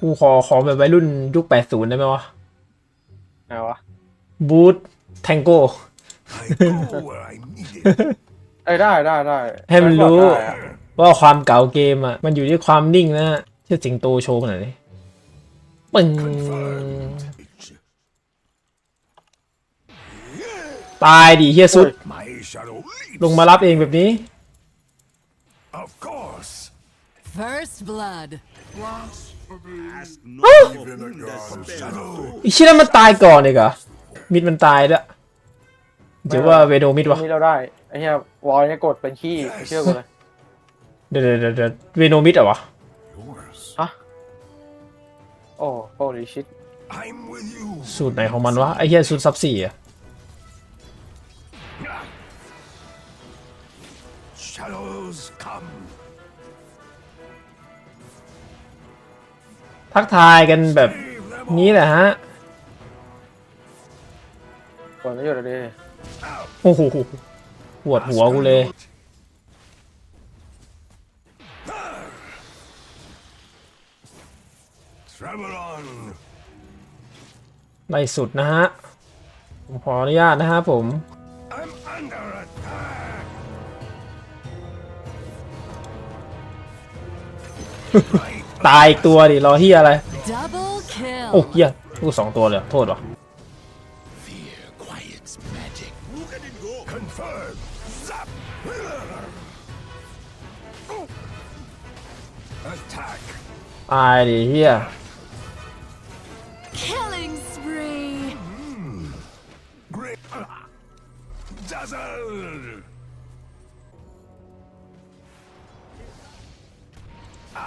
กูขอขอแบบวัยรุ่นยุคแปดศูนย์ได้ไหมวะไงวะบูทแทงโก้ I go where I'm needed. เอ้ยได้ได้ได้ให้มันรู้ ได้อะว่าความเก่าเกมอะ มันอยู่ที่ความนิ่งนะเชื่อสิงโตโชว์ขนาดนี้ปึ้ง Confirmed. ตายดิเฮียสุด My shadow leaps. ลงมารับเองแบบนี้ Of course. First blood. Even a god's shadow. อีชินั้นมันตายก่อนเลยเหรอมิดมันตายด้วยเดี๋ยวว่าเวโดมิดวะนี่เราได้ไอ้เหี้ยวอลเนี่ยกดเป็นขี้เชื่อกูเลยเดี๋ยวเดี๋ยวเดี๋ยวเดี๋ยวเวโนมิดเหรอวะ Yours. ฮะโอ้โหดิชิต I'm with you. สูตรไหนของมันวะไอเฮียสูตรซับสี่อะ ทักทายกันแบบ Leave them นี้แหละฮะกดไม่หยุดเลยดิโอ้โหปวดหัวกูเลย Travel on. ไล่สุดนะฮะ ผมขออนุญาตนะฮะผม I'm under attack. right. ตายอีกตัวดิรอเฮียอะไร Double kill. โอ้เฮียกูสองตัวเลยเหรอโทษวะ Fear quiets magic. Look at it go. Confirm. Zap. Attack. ตายดิเฮีย Killing spree. Great. Dazzle.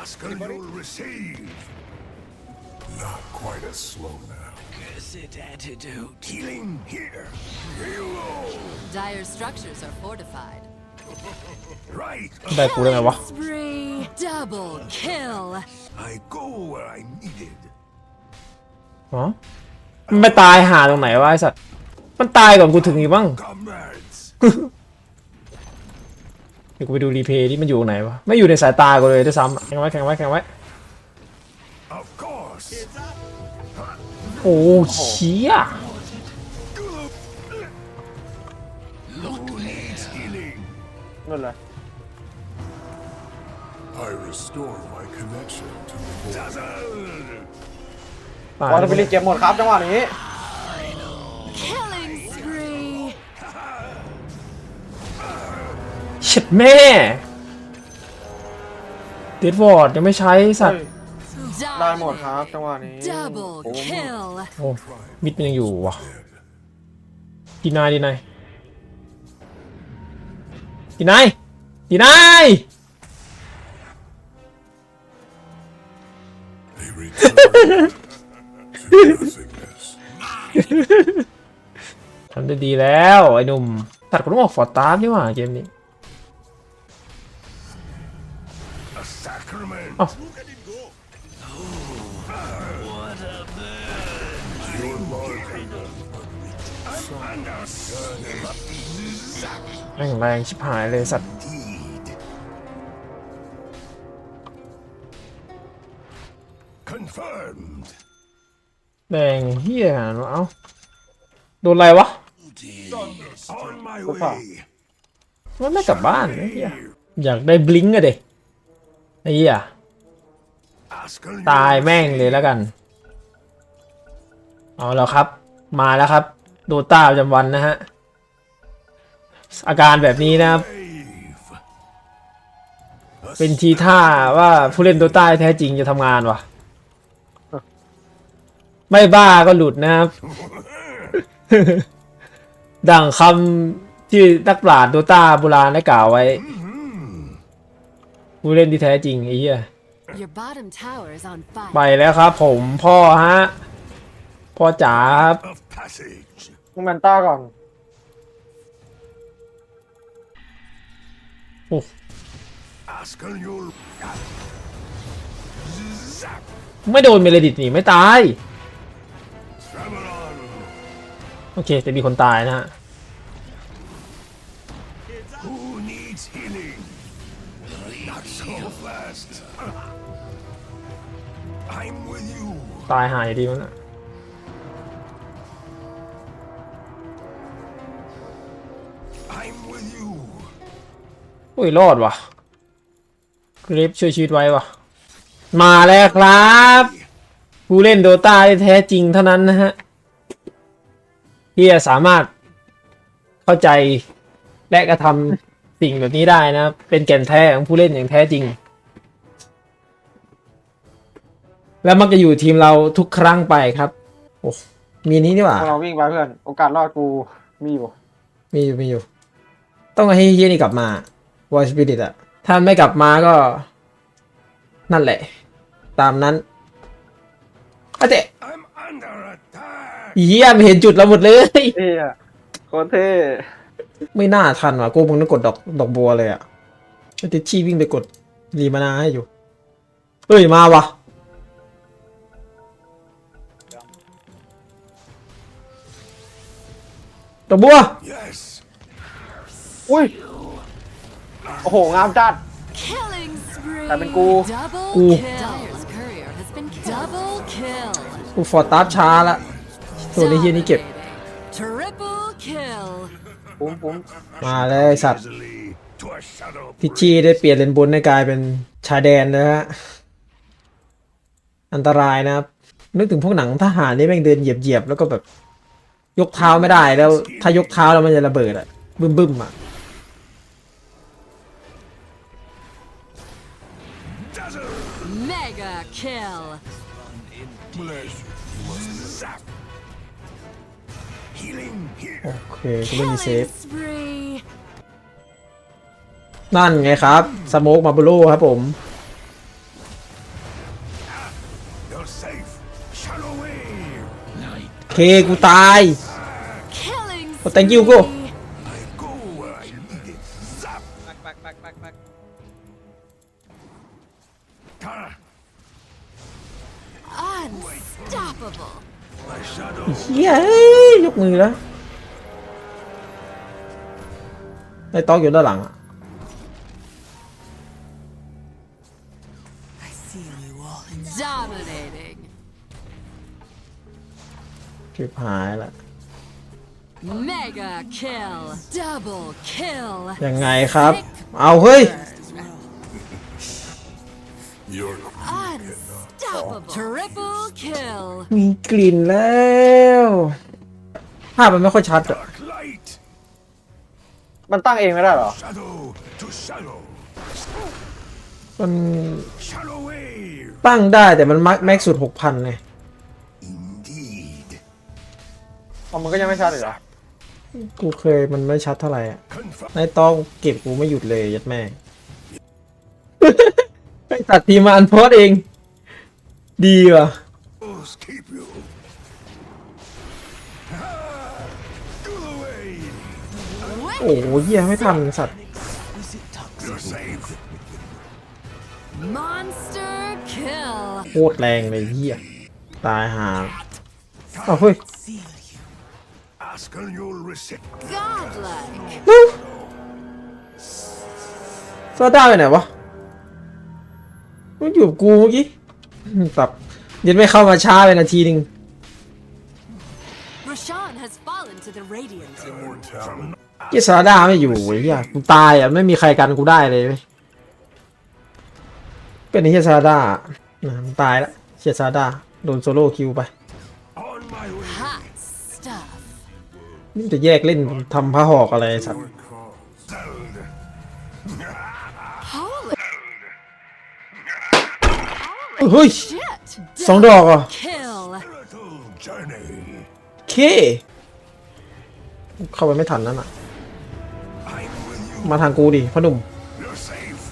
Ask and you'll receive. Not quite as slow now. Cursed antidote. Healing here. Reload. Dire structures are fortified. Right. ได้กูได้ไงวะ Spree. Double kill. I go where I'm needed. อ๋อมันไปตายหาตรงไหนวะไอสัตว์ มันตายก่อนกูถึงอีกบ้าง Comrades. เดี๋ยวกูไปดูรีเพย์ที่มันอยู่ตรงไหนวะไม่อยู่ในสายตากูเลยด้วยซ้ำอะแข่งไว้แข่งไว้แข่งไว้ Of course. โอ้เชี่ย Who needs healing? นั่นเลย I restore my connection to the void. Dazzle. ตายวอลฟิลิเก็บหมดครับจังหวะนี้ ช็ดแม่เดดวอร์ดยังไม่ใช้สัตว์ ได้หมดครับจังหวะนี้ Double โอ้โห kill. โอ้มิดมันยังอยู่วะดีนายดีนายดีนายดีนาย They return to nothingness. ทำได้ดีแล้ว ไอ้หนุ่มตัดกูต้องออกฟอร์ตาร์นี่หว่าเกมนี้ I'm under Zap แม่งแรงชิบหายเลยสัตว์ indeed. Confirmed. แรงเฮียเอ้าโดนอะไรวะ On my Opa. way. มันไม่กลับบ้านไอ้เฮียอยากได้บลิงก์อะเด็ไอ้เฮีย Ask and ตายแม่งเลยแล้วกัน เอาแล้วครับ มาแล้วครับ โดต้าประจำวันนะฮะ อาการแบบนี้นะครับ เป็นทีท่าว่าผู้เล่นโดต้าแท้จริงจะทำงานวะไม่บ้าก็หลุดนะครับ ดังคำที่นักปราชญ์โดต้าโบราณได้กล่าวไว้ผู้เล่นที่แท้จริงไอ้เหี้ย Your bottom tower is on ไป fire. แล้วครับผมพ่อฮะ พ่อจ๋าครับ of passage. มึงแมนต้าก่อนโอ้ Ask and you'll. Zap. ไม่โดนเมเลดิตนี่ไม่ตาย Travel on. โอเค แต่มีคนตายนะฮะ Who needs healing? Not so fast. I'm with you. ตายหายดีมั้งน่ะ I'm with you. โอ้ยรอดว่ะกริปช่วยชีวิตไว้ว่ะ มาแล้วครับ ผู้เล่นโดตาแท้จริงเท่านั้นนะฮะ ที่จะสามารถเข้าใจและกระทำ สิ่งแบบนี้ได้นะ เป็นแก่นแท้ของผู้เล่นอย่างแท้จริง และมักจะอยู่ทีมเราทุกครั้งไปครับโอ้มีนี้นี่หว่าเราวิ่งไปเพื่อน โอกาสรอดกูมีอยู่ มีอยู่มีอยู่ ต้องให้เฮียนี่กลับมาวอยสปิริตอะถ้าไม่กลับมาก็ นั่นแหละ ตามนั้นอาเจ I'm under attack. เฮียไม่เห็นจุดเราหมดเลยเท่อะโคตรเท่ ไม่น่าทันว่ะกูมึงต้องกดดอกดอกบัวเลยอะไอติชชี่วิ่งไปกดรีมานาให้อยู่เอ้ย มาว่ะดอกบัว Yes. อุ้ย โอ้โห งามจัด Killing spree. แต่เป็นกู Double Ooh. kill. Dyer's courier has been killed. Double kill. กูฟอร์ตาร์ทช้าละส่วนไอ้เฮียนี่เก็บ Dominating. Triple kill. ปุ้มปุ้มมาเลยไอ้สัตว์ Easily to a shadow. พิชชี่ได้เปลี่ยนเลนบนให้กลายเป็นชายแดนนะฮะอันตรายนะครับ นึกถึงพวกหนังทหารนี่แม่งเดินเหยียบๆแล้วก็แบบ ยกเท้าไม่ได้แล้ว ถ้ายกเท้าแล้วมันจะระเบิดอะบึ้มบึ้มๆอะ Dazzle. Mega kill. Bless โอเคกูไม่มีเซฟ Killing spree. นั่นไงครับ สโมกมาบูโลครับผม You're safe. Shadow wave. Night. เค กูตาย Killing Oh, thank you, go. spree. I go where I need it. Zap. Tara. Unstoppable. My shadow. เฮียเอ้ยยกมือแล้ว ไอ้ต๊อกอยู่ด้านหลังอะ Dominating. ชิบหายละ Mega kill. Double kill. ยังไงครับ เอาเฮ้ย You're Unstoppable. Triple kill. มีกลิ่นแล้วภาพมันไม่ค่อยชัดอะ dark light. มันตั้งเองไม่ได้เหรอ Shadow to shadow. มัน Shadow wave. ตั้งได้แต่มันมักแม็กสุดหกพันไง Indeed. อ๋อมันก็ยังไม่ชัดเลยเหรอ กูเคยมันไม่ชัดเท่าไหร่อะ Confirm. นายต้องเก็บกูไม่หยุดเลยยัดแม่งไปตัดทีมมาอันโพสเอง ดีว่ะ โอ้โหเหี้ยไม่ทันสัตว์ You're safe. Monster kill. โคตรแรงเลยเหี้ยตายหาอ้าวเฮ้ย Ask and you'll receive. Godlike. โซด้าไปไหนวะมันอยู่กับกูเมื่อกี้ตับยันไม่เข้ามาช้าไปนาทีหนึ่ง Rashawn has fallen to the radiant. From เหี้ ยซาด้าไม่อยู่ไอ้เหี้ยกูตายอะไม่มีใครกันกูได้เลยเว้ยเป็นไอ้เหี้ยซาด้านะมันตายละเหี้ยซาด้าโดนโซโล่คิวไป on my way. Hot stuff. นี่จะแยกเล่นทำผ้าหอกอะไรไอ้สัตว์ Zelda. Holy เฮ้ย shit. สองดอกเหรอะ Kill. Little journey. เคเข้าไปไม่ทันนั่นอะ I'm with you. มาทางกูดิพ่อหนุ่ม You're safe.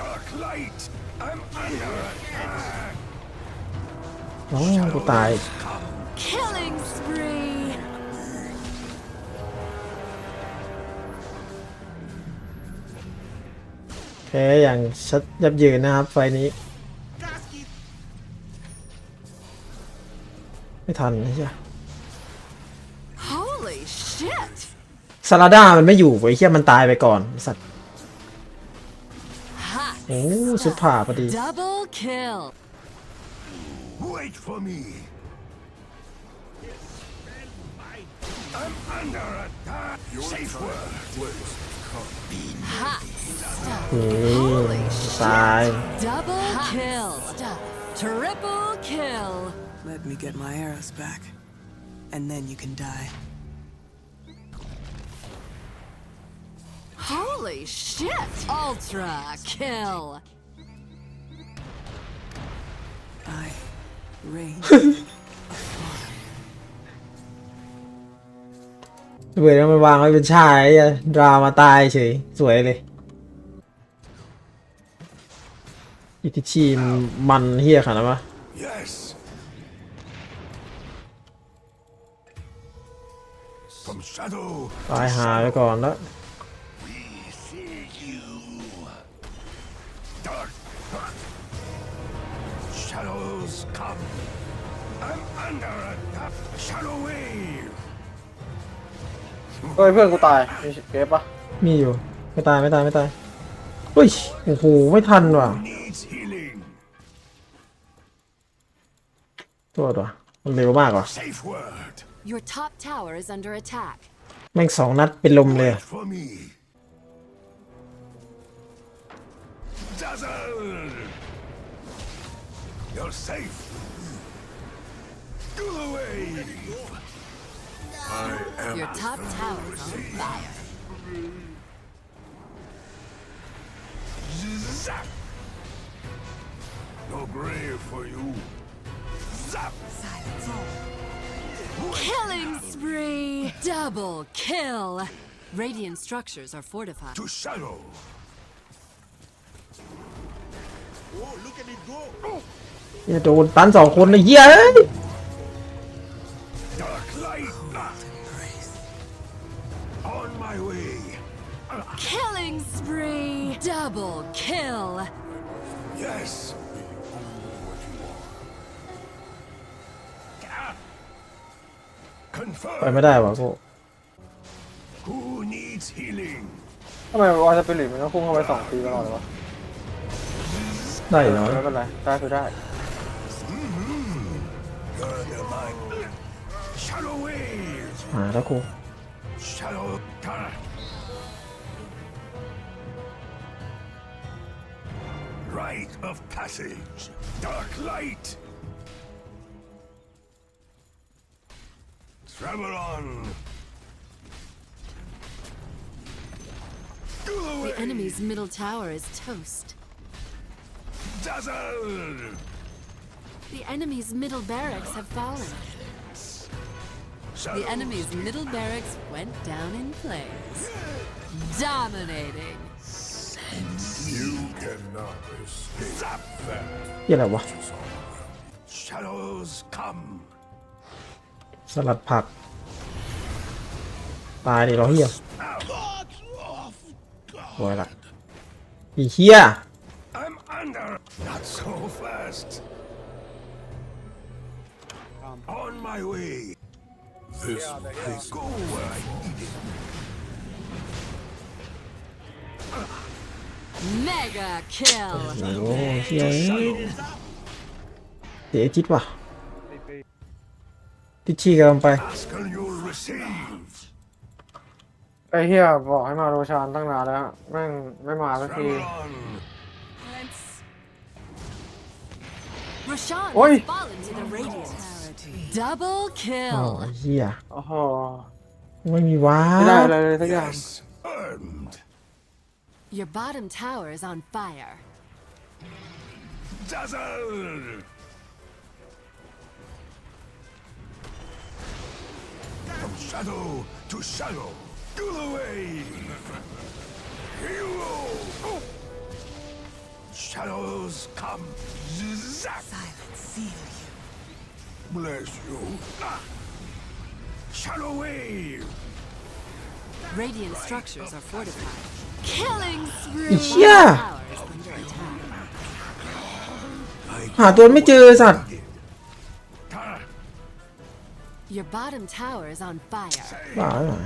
Dark light. I'm under attack. อ๋อกูตาย Killing spree. แพ้อย่างชัดยับเยินนะครับ ไฟนี้ ไม่ทันนะจ๊ะ Holy shit. ซาลาด้ามันไม่อยู่ไอ้เหี้ยมันตายไปก่อนไอ้สัตว์ Hot โอ้สุดผ่าพอดี Double kill. Wait for me. I'm under attack. Safe word. Hot stuff. โอ้ Holy ตาย Double kill. Triple kill. Let me get my arrows back, and then you can die. Holy shit. Ultra kill. I reign. เว้ยแล้วมันวางไว้เป็นชายอะดรามาตายเฉย สวยเลยอิติชีมมันเฮียขนาดนั้นวะ Yes. From shadow ตายหาไปก่อนแล้ว เฮ้ยเพื่อนกูตายมีเกฟปะมีอยู่ ไม่ตายไม่ตายไม่ตายเฮ้ยโอ้โหไม่ทันว่ะ Needs healing. โทษว่ะมันเร็วมากว่ะ Safe word. Your top tower is under attack. แม่งสองนัดเป็นลมเลย Wait for me. Dazzle. You're safe. Do the wave. I am Your top tower is on fire. Zap. No grave for you. Zap. Killing spree. Double kill. Radiant structures are fortified. To shadow. Oh, look at it go. อย่าโดนตันสองคนเลยเฮียเอ้ย My way. Killing spree. Double kill. Yes. Ah. ไป Confirm. ไม่ได้ว่ะกู Who needs healing? ทำไมวอลสปิริตมันต้องพุ่งเข้าไปสองทีตลอดเลยวะได้เหรอไม่เป็นไรได้คือได้ Murder my shadow wave. หาแล้วกู Shadow turret. Rite of passage. Dark light. Travel on. The enemy's middle tower is toast. Dazzle. The enemy's middle barracks have fallen. The enemy's middle barracks went down in flames. Dominating. You cannot escape. Zap them. เฮียอะไรวะ Shadows come. สลัดผัก ตายดิเราเฮีย Out of สวยละอีเฮีย I'm under. Not so fast. On my way. This place go where I need it. Mega kill. โอ้เฮียเสียจิตว่ะติชี่กำลังไป Ask and you'll receive. ไอ้เฮียบอกให้มาโรชานตั้งนานแล้วแม่งไม่มาสักที Travel on. Rashawn Oi. has fallen to the radiant. Double อ๋อ kill. เฮีย โอ้โห ไม่มีว้า ไม่ได้ ว อะไรเลยสักอย่าง Yes. Earned. Your bottom tower is on fire. Dazzle. From shadow to shadow. Do the wave. Hero. Shadows come. Zap. Silence, seal you. Bless you. Ah. Shadow wave. Radiant structures are fortified. Killing spree. Yeah. Tower is under attack. หาตัวไม่เจอสัตว์ Ah. Your bottom tower is on fire. บ้าเหรอ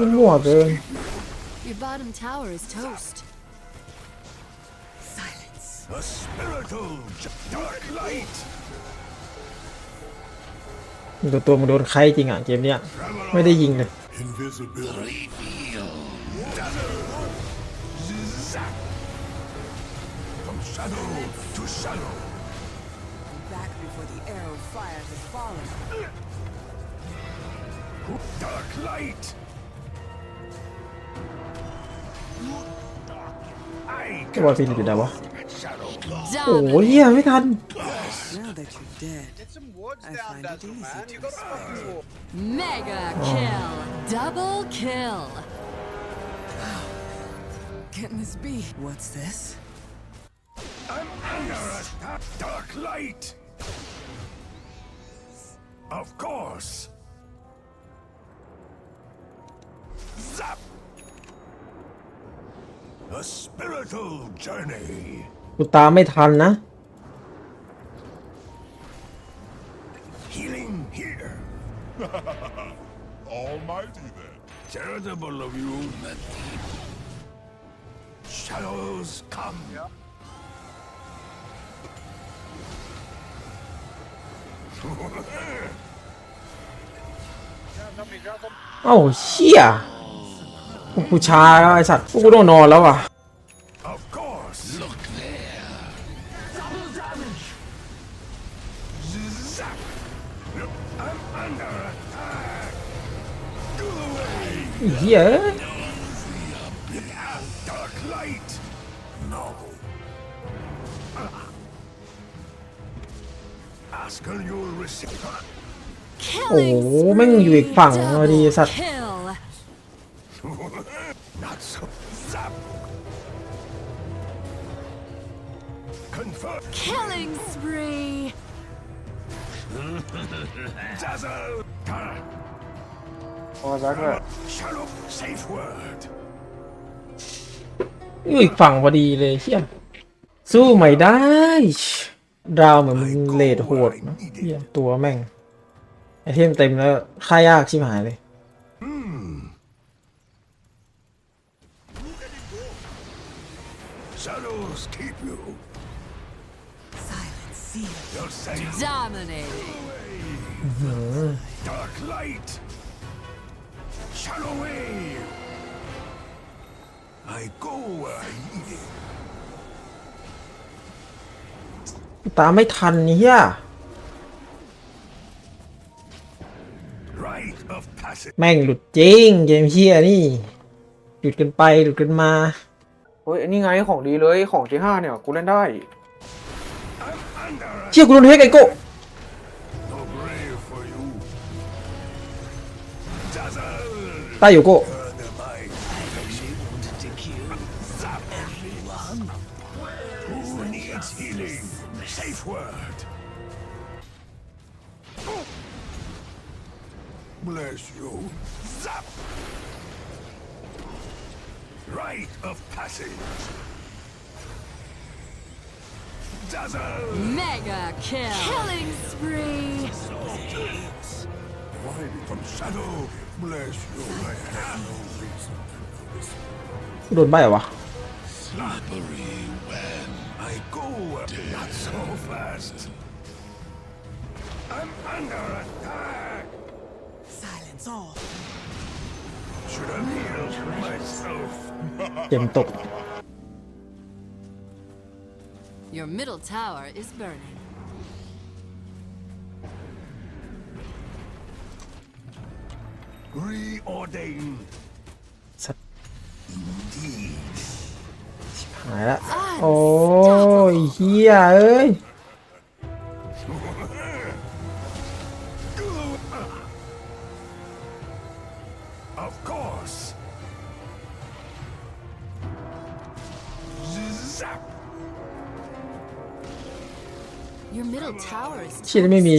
มันมั่วเกิน Your bottom tower is toast. A spiritual j- dark light. ตัวตัวมันโดนใครจริงอะเกมเนี้ยไม่ได้ยิงเลย Invisibility. Reveal. Dazzle. Zap. From shadow to shadow. Back before the arrow fire has fallen. Dark light. I ก็บอลฟิลิปอยู่ไหนวะ shadow. โอ้ย Dominate. เฮียไม่ทัน Now that you're dead, Get some woods I down, find it Dazzle, easy man. to You got a fucking wall. Mega kill. Double kill. can this be? What's this? I'm under attack. Dark light. Of course. Zap. A spiritual journey. กูตามไม่ทันนะ Healing here. Almighty then. Charitable of you. Shadows come. Yeah, somebody grab them. เอ้าเชี่ยพวกกูช้าแล้วไอสัตว์พวกกูต้องนอนแล้วว่ะ you'll receive. โอ้โหแม่งอยู่อีกฝั่งพอดีไอ้สัตว์ Kill. Not so. Zap. Confirm. Killing spree. Dazzle. Tara. โอ้ยแบ็คเลย Shallow. Safe word. อยู่อีกฝั่งพอดีเลยเฮียสู้ไม่ได้ ดาวเหมือนมึงเลดโหดนะเฮียตัวแม่ง ไอเทมเต็มแล้วค่ายากชิบหายเลย Shadows keep Shadow wave. I go where I need it. ตามไม่ทันเฮีย Rite of passage. แม่งหลุดจริงเกมเฮียนี่ หลุดกันไปหลุดกันมา เฮ้ยอันนี้ไงของดีเลยของที่ห้าเนี่ย กูเล่นได้ I'm under a เชี่ยกูโดนเฮกไอโก้ healing? Safe word. Bless you. Zap. Rite of passage. Dazzle. Mega kill. Killing spree. From shadow. Bless you. I have no reason to know this. กูโดนใบเหรอวะ Slippery when I go not so fast. I'm under attack. Silence all. Should have healed myself. เกมตก Your middle tower is burning. Reordain. สัตว์ Indeed. หายละ โอ้ยเฮียเอ้ย Of course. Zap. Your middle tower is เชี่ยนี่ไม่มี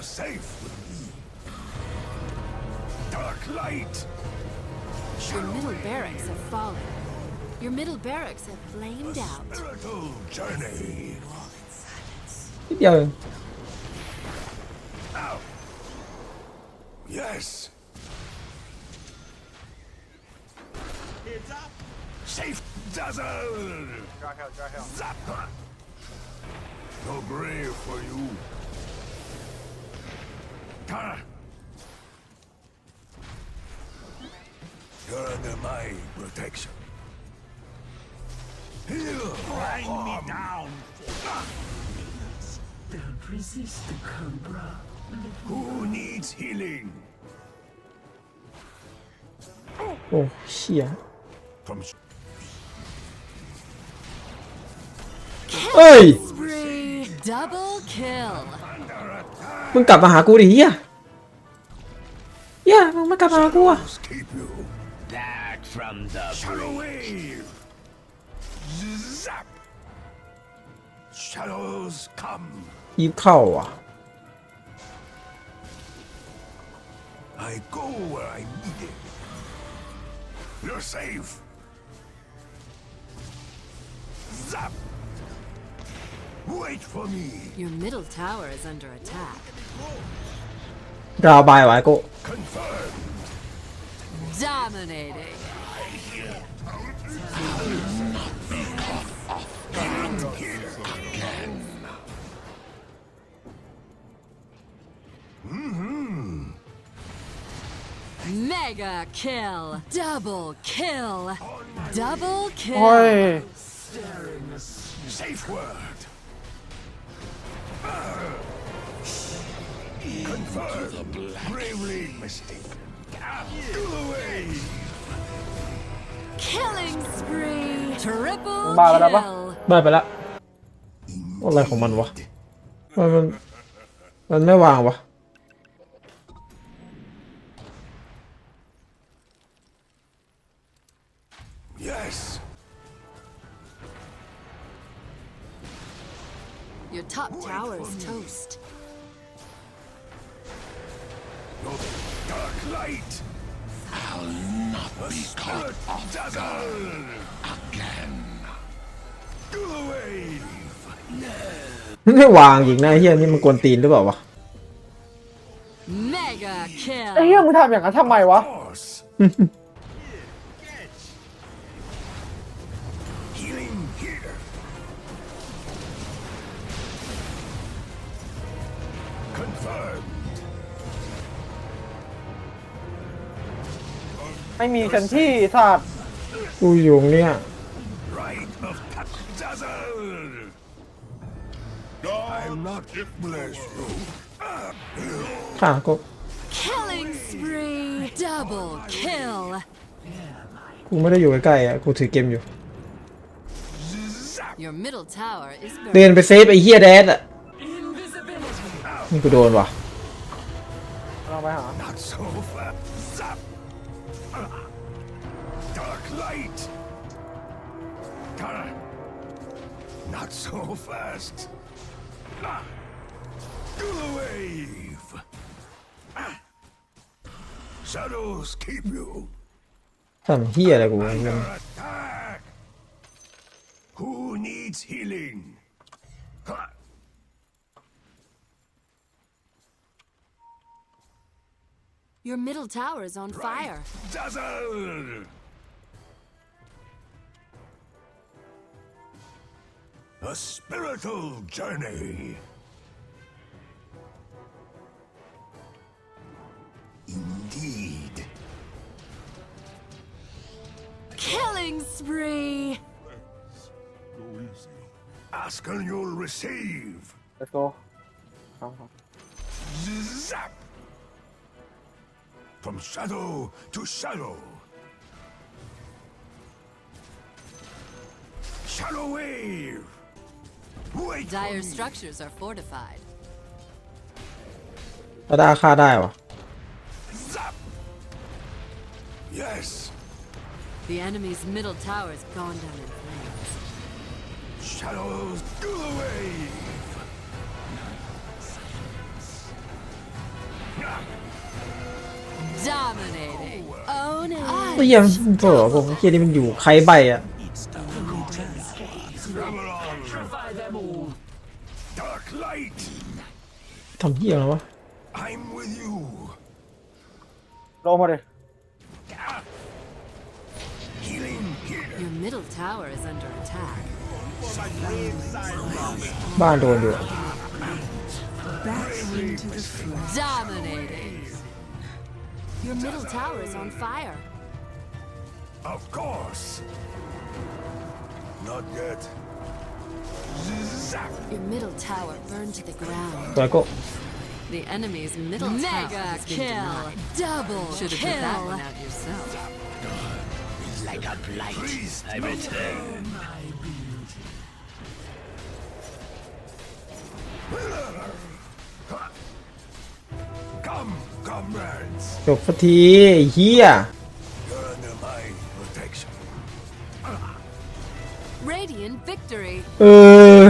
You're safe with me. Dark light. Your middle barracks have fallen. Your middle barracks have flamed out. Spiritual journey. นิดเดียวเอง Out. Yes. Safe dazzle. จ้าเฮลจ้าเฮล Zap. No grave for you. Tanner! You're under my protection. You Grind me down! Don't resist the Cobra. Who needs healing? Oh, shit. From Hey! Double kill. มึงกลับมาหากูดิเฮียเฮียมึงมากลับมาหากูอะ keep you. Back from the Shadow wave. Zap. Shadows come. ยีบเข้าอ่ะ I go where I need it. You're safe. Zap. Wait for me. Your middle tower is under attack. ดาวบายไว้กู Confirmed. Dominating. Mega kill. Double kill. Double โอ้ย kill. Safe word. Confirmed. Bravely mistaken. Go away. Killing spree. Triple Ba- ba- ba- kill. ได้ไปละอะไรของมันวะมันมันมันไม่วางวะ Yes. Your top tower is toast. Light. I'll not be caught off dazzle again. Go away. ไม่วางอีกนะไอ้เฮียนี่มันกวนตีนหรือเปล่าวะ Mega ไอ้เหี้ย kill. มึงทำอย่างนั้นทำไมวะ Horse. ไม่มีฉันที่สัตว์กูอยู่ตรงเนี่ย Right of dazzle. I'm not blessed. ค่ะกู Killing spree. Double kill. กูไม่ได้อยู่ใกล้ๆอะ กูถือเกมอยู่ Zap. Your middle tower is เดิน burning. ไปเซฟไอ้เฮียแดดอะ นี่กูโดนว่ะ ลองไปหา Not so fast. Ah. Do the wave. Ah. Shadows keep you. ทำเฮียอะไรกูวะเหี้ย Under attack. Who needs healing? Ha. Your middle tower is on fire. Dazzle! A spiritual journey. Indeed. Killing spree! Ask and you'll receive. Let's go. Uh-huh. Zap! From shadow to shadow. Shadow wave! Wait for Dire me. structures are fortified. แล้วได้ฆ่าได้วะ Zap! Yes. The enemy's middle tower is gone down in flames. Shadows go away. Dominating. Own ไอ้เฮียมันเผลอผมเฮียนี่มันอยู่ใครใบอ่ะ ทำเฮียอะไรวะ I'm with you. ลงมาดิ Healing here. Your middle tower is under attack. บ้านโดนอยู่ Back into the fray. Dominating. Your middle tower is on fire. Of course. Not yet. Zap. Your middle tower burned to the ground. สวยโก็ The enemy's middle Mega tower has been kill. denied. Double Should have put that kill. one out yourself. Like a blight. Please I return. Come, comrades. จบสักทีไอ้เฮีย เออ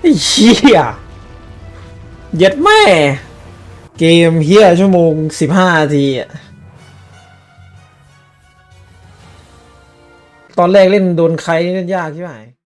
ไอ้เฮียเย็ดแม่ เกมเฮียชั่วโมงสิบห้านาทีอะตอนแรกเล่นโดนใครเล่นยากใช่ไหม